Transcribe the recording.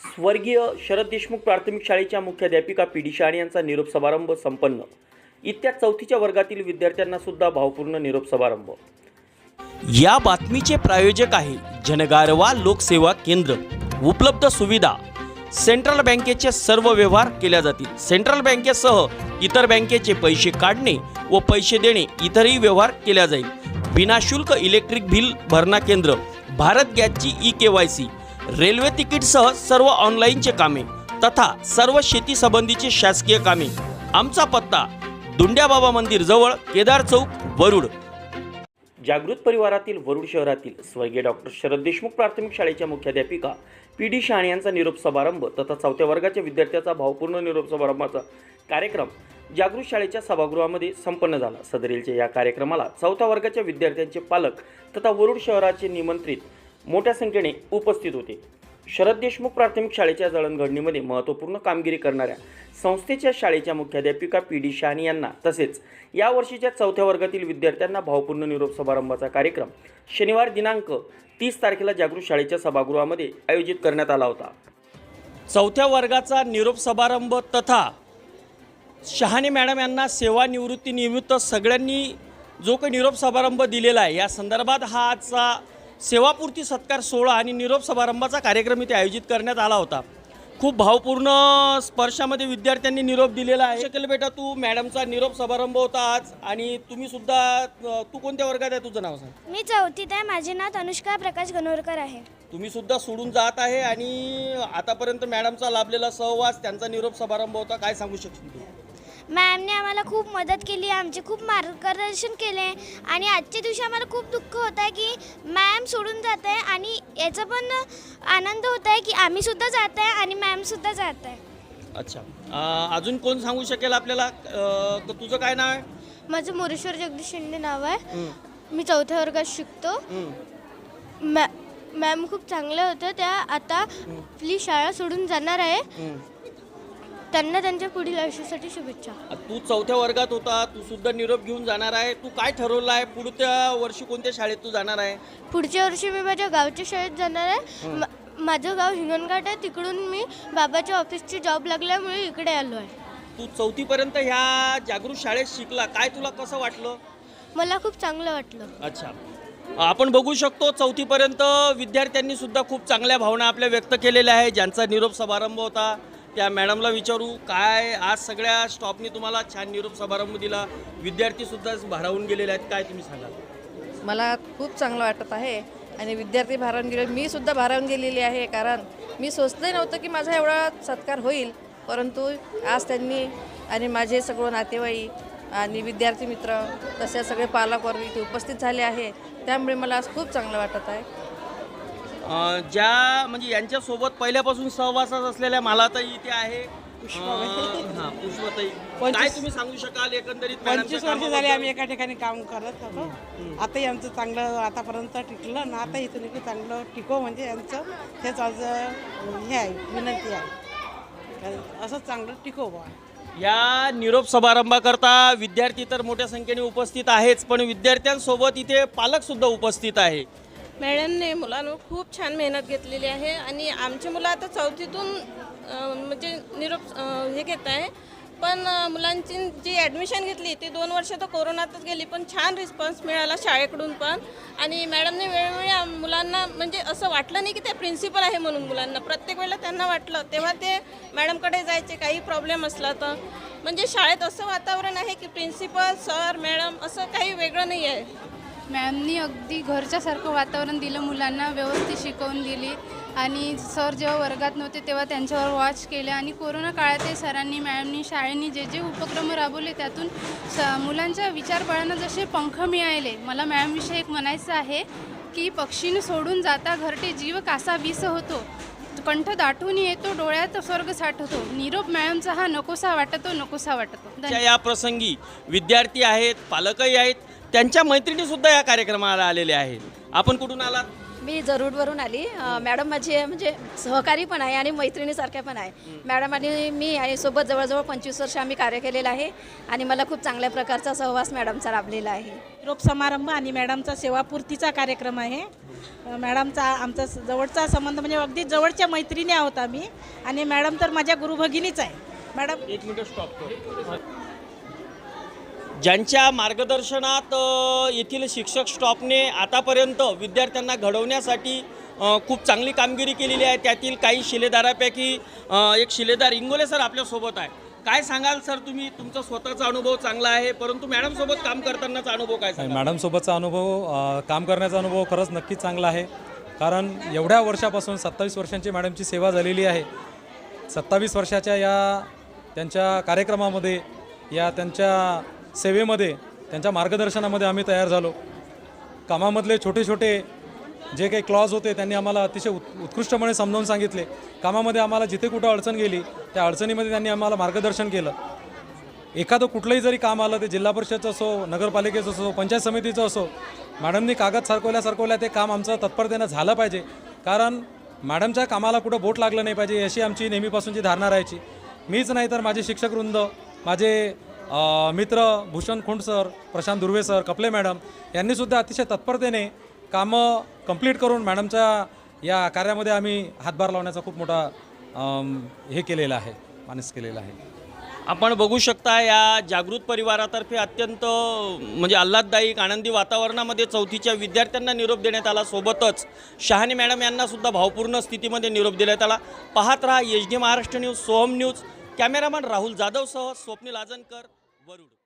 स्वर्गीय शरद देशमुख प्राथमिक शाळेच्या मुख्याध्यापिका पी डी शहाणे यांचा निरोप समारंभ संपन्न. इत्या चौथीच्या वर्गातील विद्यार्थ्यांना सुद्धा भावपूर्ण निरोप समारंभ. या बातमीचे प्रायोजक आहे जनगारवा लोकसेवा केंद्र. उपलब्ध सुविधा. सेंट्रल बँकेचे सर्व व्यवहार केल्या जातील. सेंट्रल बँकेसह इतर बँकेचे पैसे काढणे व पैसे देणे इतरही व्यवहार केल्या जाईल. विनाशुल्क इलेक्ट्रिक बिल भरणा केंद्र. भारत गॅसची E K Y C. Railway तिकीटसह सर्व ऑनलाईनचे कामे तथा सर्व शेती संबंधीचे शासकीय कामे. आमचा पत्ता दुंड्याबाबा मंदिर जवळ केदार चौक वरुड. जागृत परिवारातील वरुड शहरातील स्वर्गीय डॉक्टर शरद देशमुख प्राथमिक शाळेच्या मुख्याध्यापिका पी डी शहाणे यांचा निरोप समारंभ तथा चौथ्या वर्गाच्या विद्यार्थ्याचा भावपूर्ण निरोप समारंभाचा कार्यक्रम जागृत शाळेच्या सभागृहामध्ये संपन्न झाला. सदरीलच्या या कार्यक्रमाला चौथ्या वर्गाच्या विद्यार्थ्यांचे पालक तथा वरुड शहराचे निमंत्रित मोठ्या संख्येने उपस्थित होते. शरद देशमुख प्राथमिक शाळेच्या जळणघडणीमध्ये महत्त्वपूर्ण कामगिरी करणाऱ्या संस्थेच्या शाळेच्या मुख्याध्यापिका पी डी शहानी यांना तसेच या वर्षीच्या चौथ्या वर्गातील विद्यार्थ्यांना भावपूर्ण निरोप समारंभाचा कार्यक्रम शनिवार दिनांक तीस तारखेला जागृत शाळेच्या सभागृहामध्ये आयोजित करण्यात आला होता. चौथ्या वर्गाचा निरोप समारंभ तथा शहाणे मॅडम यांना सेवानिवृत्तीनिमित्त सगळ्यांनी जो काही निरोप समारंभ दिलेला आहे या संदर्भात हा आजचा सेवापूर्ती सत्कार सोहळा आणि निरोप समारंभाचा कार्यक्रम इथे आयोजित करण्यात आला होता. खूप भावपूर्ण स्पर्शामध्ये विद्यार्थ्यांनी निरोप दिलेला आहे. शकेल बेटा तू मॅडमचा निरोप समारंभ होता आज आणि तुम्ही सुद्धा तू कोणत्या वर्गात आहे? तुझं नाव सांग. मी चौथीत आहे. माझे नाव तनुष्का प्रकाश गणोरकर आहे. तुम्ही सुद्धा सोडून जात आहे आणि आतापर्यंत मॅडमचा लाभलेला सहवास त्यांचा निरोप समारंभ होता. काय सांगू शकशील तू मॅमने आम्हाला खूप मदत केली आमचे खूप मार्गदर्शन केले आणि आजच्या दिवशी आम्हाला खूप दुःख होत आहे की मॅम सोडून जात आहे आणि याचा पण आनंद होत आहे की आम्ही सुद्धा जात आहे आणि मॅमसुद्धा जात आहे अच्छा. अ, अजून कोण सांगू शकेल आपल्याला? अ, तुझं काय नाव आहे? माझं मोरेश्वर जगदीश शिंदे नाव आहे. हं, मी चौथ्या वर्गात शिकतो. हं. मॅ मॅम खूप चांगल्या होत्या त्या. आता आपली शाळा सोडून जाणार आहे. हं. त्यांना त्यांच्या पुढील आयुष्यासाठी शुभेच्छा. तू चौथ्या वर्गात होता तू सुद्धा निरोप घेऊन जाणार आहे. तू काय ठरवलं आहे? पुढच्या वर्षी कोणत्या शाळेत तू जाणार आहे? पुढच्या वर्षी मी माझ्या गावच्या शाळेत जाणार आहे. मा- माझं गाव हिंगणघाट आहे. तिकडून मी बाबाच्या ऑफिसची जॉब लागल्यामुळे इकडे आलो आहे. तू चौथीपर्यंत ह्या जागृत शाळेत शिकला. काय तुला कसं वाटलं? मला खूप चांगलं वाटलं. अच्छा. आपण बघू शकतो चौथीपर्यंत विद्यार्थ्यांनी सुद्धा खूप चांगल्या भावना आपल्या व्यक्त केलेल्या आहे. ज्यांचा निरोप समारंभ होता त्या मॅडमला विचारू काय आज सगळ्या स्टॉपनी तुम्हाला छान निरोप समारंभ दिला विद्यार्थीसुद्धा भारावून गेलेले आहेत काय तुम्ही सांगाल? मला खूप चांगलं वाटत आहे आणि विद्यार्थी भारावून गेले मी सुद्धा भारावून गेलेली आहे कारण मी सोचलंही नव्हतं की माझा एवढा सत्कार होईल परंतु आज त्यांनी आणि माझे सगळं नातेवाईक आणि विद्यार्थी मित्र तसे सगळे पालक वर्ग इथे उपस्थित झाले आहे त्यामुळे मला आज खूप चांगलं वाटत आहे. ज्या म्हणजे यांच्यासोबत पहिल्यापासून सहवासात असलेल्या मालाताई इथे आहे. अं, हां, पुष्पताई. काय तुम्ही सांगू शकाल एकंदरीत पंचवीस मॅडमच्या वर्ष झाले आम्ही? एका ठिकाणी काम करत होतो. आताही आमचं चांगलं आतापर्यंत टिकलं. ना आता इथून इकडे चांगलं टिको म्हणजे यांचं हेच आज हे आहे विनंती आहे. असं चांगलं टिको बा या निरोप समारंभाकरता विद्यार्थी तर मोठ्या संख्येने उपस्थित आहेच पण विद्यार्थ्यांसोबत इथे पालक सुद्धा उपस्थित आहे. मॅडमने मुलांवर खूप छान मेहनत घेतलेली आहे आणि आमची मुलं आता चौथीतून म्हणजे निरोप हे घेत आहे. पण मुलांची जी ॲडमिशन घेतली ती दोन वर्ष तर कोरोनातच गेली पण छान रिस्पॉन्स मिळाला शाळेकडून पण. आणि मॅडमने वेळोवेळी मुलांना म्हणजे असं वाटलं नाही की ते प्रिन्सिपल आहे म्हणून मुलांना. प्रत्येक वेळेला त्यांना वाटलं तेव्हा ते मॅडमकडे जायचे काही प्रॉब्लेम असला तर. म्हणजे शाळेत असं वातावरण आहे की प्रिन्सिपल सर मॅडम असं काही वेगळं नाही आहे मॅमनी अगदी घरच्यासारखं वातावरण दिलं मुलांना व्यवस्थित शिकवून दिली. आणि सर जेव्हा वर्गात नव्हते तेव्हा त्यांच्यावर वॉच केले. आणि कोरोना काळातही सरांनी मॅमनी शाळेनी जे जे उपक्रम राबवले त्यातून स मुलांच्या विचारबळांना जसे पंख मिळाले मला मॅमविषयी एक म्हणायचं आहे की पक्षीने सोडून जाता घरटे जीव कासा विस होतो. कंठ दाटून येतो डोळ्यात स्वर्ग साठवतो निरोप मॅडमचा हा नकोसा वाटतो नकोसा वाटतो. या प्रसंगी विद्यार्थी आहेत पालकही आहेत त्यांच्या मैत्रिणी सुद्धा या कार्यक्रमाला आलेल्या आहेत. आपण कुठून आलात? मी जरूडवरून आली. मॅडम माझी आहे म्हणजे सहकारी पण आहे आणि मैत्रिणीसारख्या पण आहे. मॅडम आणि मी आणि सोबत जवळजवळ पंचवीस वर्ष आम्ही कार्य केलेलं आहे आणि मला खूप चांगल्या प्रकारचा सहवास मॅडमचा लाभलेला आहे. निरोप समारंभ आणि मॅडमचा सेवापूर्तीचा कार्यक्रम आहे. मॅडमचा आमचा जवळचा संबंध म्हणजे अगदी जवळच्या मैत्रिणी आहोत आम्ही आणि मॅडम तर माझ्या गुरुभगिनीच आहे. मॅडम एक मिनिट स्टॉप कर. ज्यांच्या मार्गदर्शनात येथील शिक्षक स्टॉपने आतापर्यंत विद्यार्थ्यांना घडवण्यासाठी खूप चांगली कामगिरी केलेली आहे. त्यातील काही शिलेदारापैकी एक शिलेदार इंगोले सर आपल्यासोबत आहे. काय सांगाल सर तुम्ही? तुमचा स्वतःचा अनुभव चांगला आहे परंतु मॅडमसोबत काम करतानाचा अनुभव काय नाही, सांगाल मॅडमसोबतचा अनुभव काम करण्याचा अनुभव खरंच नक्कीच चांगला आहे. कारण एवढ्या वर्षापासून सत्तावीस वर्षांची मॅडमची सेवा झालेली आहे. सत्तावीस वर्षाच्या या त्यांच्या कार्यक्रमामध्ये या त्यांच्या सेवेमध्ये त्यांच्या मार्गदर्शनामध्ये आम्ही तयार झालो. कामामधले छोटे छोटे जे काही क्लॉज होते त्यांनी आम्हाला अतिशय उत् उत्कृष्टपणे समजावून सांगितले. कामामध्ये आम्हाला जिथे कुठं अडचण गेली त्या अडचणीमध्ये त्यांनी आम्हाला मार्गदर्शन केलं. एखादं कुठलंही जरी काम आलं ते जिल्हा परिषदचं असो नगरपालिकेचं असो पंचायत समितीचं असो मॅडमनी कागद सरकवल्या सरकवल्या ते काम आमचं तत्परतेनं झालं पाहिजे. कारण मॅडमच्या कामाला कुठं बोट लागलं नाही पाहिजे अशी आमची नेहमीपासूनची धारणा राहायची. मीच नाही तर माझे शिक्षकवृंद माझे मित्र Bhushan Khund sir Prashant Durve sir Kapale madam यांनीसुद्धा अतिशय तत्परतेने कामं कंप्लीट करून मॅडमच्या या कार्यामध्ये आम्ही हातभार लावण्याचा खूप मोठा हे केलेलं आहे मानस केलेला आहे. आपण बघू शकता या जागृत परिवारातर्फे अत्यंत म्हणजे आल्हाददायक आनंदी वातावरणामध्ये चौथीच्या विद्यार्थ्यांना निरोप देण्यात आला. सोबतच शहाणे मॅडम यांनासुद्धा भावपूर्ण स्थितीमध्ये निरोप देण्यात आला. पाहत रहा H D Maharashtra news Soham news cameraman Rahul जाधवसह Swapnil Ajankar. Warud